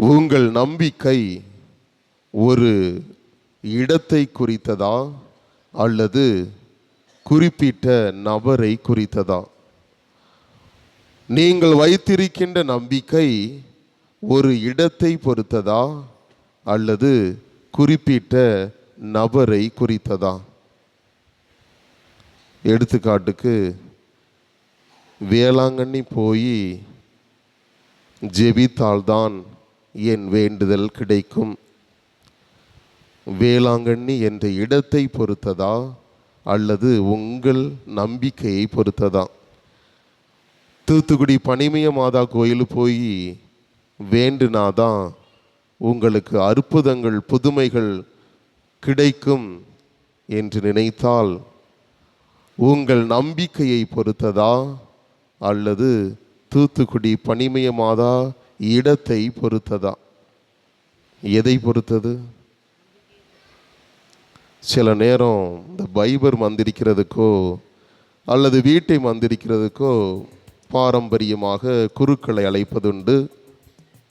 உங்கள் நம்பிக்கை ஒரு இடத்தை குறித்ததா அல்லது குறிப்பிட்ட நபரை குறித்ததா? நீங்கள் வைத்திருக்கின்ற நம்பிக்கை ஒரு இடத்தை பொறுத்ததா அல்லது குறிப்பிட்ட நபரை குறித்ததா? எடுத்துக்காட்டுக்கு வேளாங்கண்ணி போய் ஜெபித்தால்தான் என் வேண்டுதல் கிடைக்கும். வேளாங்கண்ணி என்ற இடத்தை பொறுத்ததா? அல்லது உங்கள் நம்பிக்கையை பொறுத்ததா? தூத்துக்குடி பனிமய மாதா கோயில் போய் வேண்டுனாதான் உங்களுக்கு அற்புதங்கள் புதுமைகள் கிடைக்கும் என்று நினைத்தால் உங்கள் நம்பிக்கையை பொறுத்ததா? அல்லது தூத்துக்குடி பனிமய மாதா இடத்தை பொறுத்ததா? எதை பொறுத்தது? சில நேரம் இந்த பைபர் மந்திரிக்கிறதுக்கோ அல்லது வீட்டை மந்திரிக்கிறதுக்கோ பாரம்பரியமாக குருக்களை அழைப்பதுண்டு.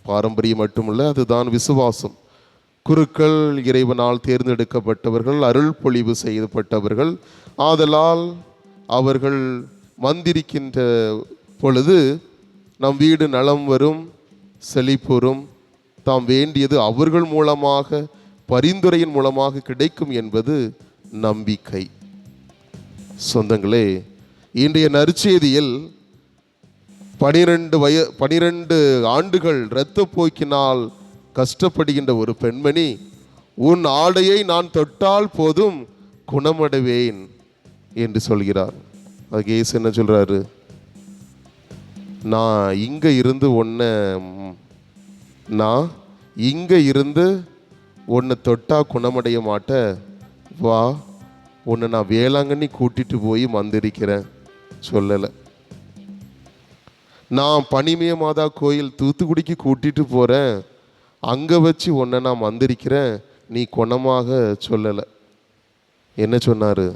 பாரம்பரியம் மட்டுமல்ல அதுதான் விசுவாசம். குருக்கள் இறைவனால் தேர்ந்தெடுக்கப்பட்டவர்கள் அருள் பொழிவு செய்யப்பட்டவர்கள். ஆதலால் அவர்கள் மந்திரிக்கின்ற பொழுது நம் வீடு நலம் வரும். செழிப்புறும். தாம் வேண்டியது அவர்கள் மூலமாக பரிந்துரையின் மூலமாக கிடைக்கும் என்பது நம்பிக்கை. சொந்தங்களே இன்றைய நற்செய்தியில் பனிரெண்டு வய பனிரெண்டு ஆண்டுகள் இரத்தப்போக்கினால் கஷ்டப்படுகின்ற ஒரு பெண்மணி உன் ஆடையை நான் தொட்டால் போதும் குணமடைவேன் என்று சொல்கிறார். அதுக்கு ஏசு என்ன சொல்றாரு? நான் இங்கே இருந்து ஒன்று நான் இங்கே இருந்து ஒன்று தொட்டா குணமடைய மாட்டேன் வா உன்னை நான் வேளாங்கண்ணி கூட்டிட்டு போய் மந்திரிக்கிறேன் சொல்லலை. நான் பனிமய மாதா கோயில் தூத்துக்குடிக்கு கூட்டிட்டு போகிறேன் அங்கே வச்சு உன்னை நான் வந்திருக்கிறேன். நீ குணமாக சொல்லலை. என்ன சொன்னார்?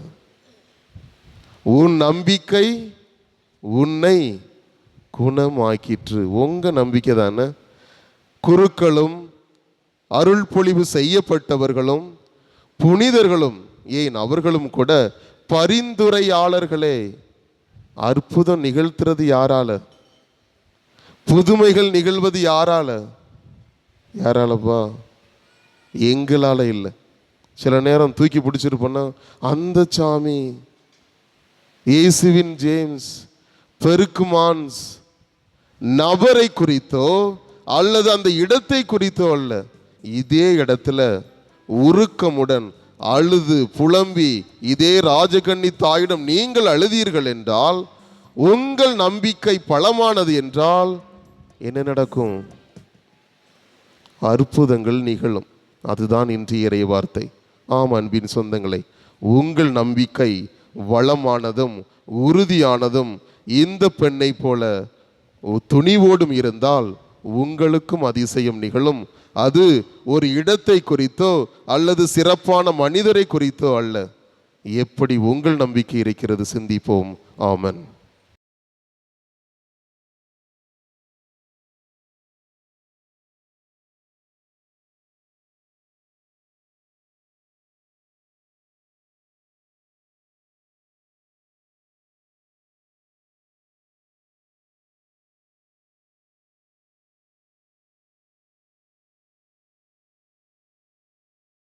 உன் நம்பிக்கை உன்னை குணமாக்கிற்று. உங்கள் நம்பிக்கை தானே? குருக்களும் அருள் பொழிவு செய்யப்பட்டவர்களும் புனிதர்களும் ஏன் அவர்களும் கூட பரிந்துரையாளர்களே. அற்புதம் நிகழ்த்துறது யாரால? புதுமைகள் நிகழ்வது யாரால? யாராலப்பா? எங்களால் இல்லை. சில நேரம் தூக்கி பிடிச்சிருப்போன்னா அந்த சாமி இயேசுவின் ஜேம்ஸ் பெருக்குமான்ஸ் நபரை குறித்தோ அல்லது அந்த இடத்தை குறித்தோ அல்ல. இதே இடத்துல உருக்கமுடன் அழுது புலம்பி இதே ராஜகண்ணி தாயிடம் நீங்கள் அழுதீர்கள் என்றால் உங்கள் நம்பிக்கை பலமானது என்றால் என்ன நடக்கும்? அற்புதங்கள் நிகழும். அதுதான் இன்றைய இறை வார்த்தை ஆம் அன்பின் சொந்தங்களை உங்கள் நம்பிக்கை வளமானதும் உறுதியானதும் இந்த பெண்ணை போல துணிவோடும் இருந்தால் உங்களுக்கும் அதிசயம் நிகழும். அது ஒரு இடத்தை குறித்தோ அல்லது சிறப்பான மனிதரை குறித்தோ அல்ல. எப்படி உங்கள் நம்பிக்கை இருக்கிறது? சிந்திப்போம். ஆமன்.